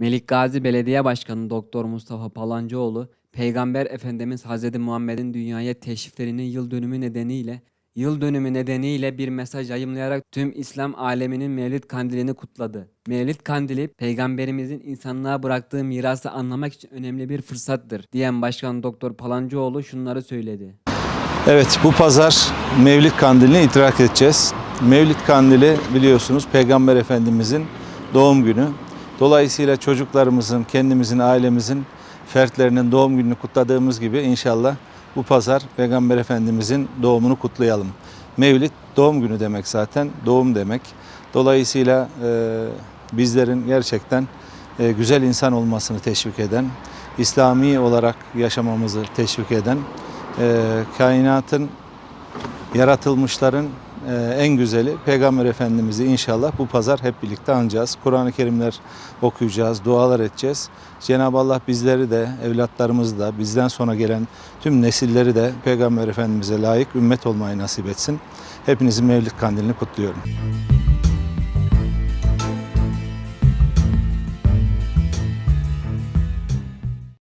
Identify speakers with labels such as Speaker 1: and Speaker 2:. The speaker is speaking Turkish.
Speaker 1: Melik Gazi Belediye Başkanı Doktor Mustafa Palancıoğlu, Peygamber Efendimiz Hz. Muhammed'in dünyaya teşriflerinin yıl dönümü nedeniyle yıl dönümü nedeniyle bir mesaj yayımlayarak tüm İslam aleminin Mevlid Kandili'ni kutladı. Mevlid Kandili, Peygamberimizin insanlığa bıraktığı mirası anlamak için önemli bir fırsattır, diyen Başkan Doktor Palancıoğlu şunları söyledi.
Speaker 2: Evet bu pazar Mevlid Kandili'ni idrak edeceğiz. Mevlid Kandili biliyorsunuz Peygamber Efendimizin doğum günü. Dolayısıyla çocuklarımızın, kendimizin, ailemizin fertlerinin doğum gününü kutladığımız gibi inşallah bu pazar Peygamber Efendimizin doğumunu kutlayalım. Mevlid doğum günü demek zaten, doğum demek. Dolayısıyla e, bizlerin gerçekten e, güzel insan olmasını teşvik eden, İslami olarak yaşamamızı teşvik eden, e, kainatın yaratılmışların en güzeli Peygamber Efendimiz'i inşallah bu pazar hep birlikte anacağız. Kur'an-ı Kerimler okuyacağız, dualar edeceğiz. Cenab-ı Allah bizleri de, evlatlarımızı da, bizden sonra gelen tüm nesilleri de Peygamber Efendimiz'e layık ümmet olmayı nasip etsin. Hepinizin Mevlid Kandilini kutluyorum.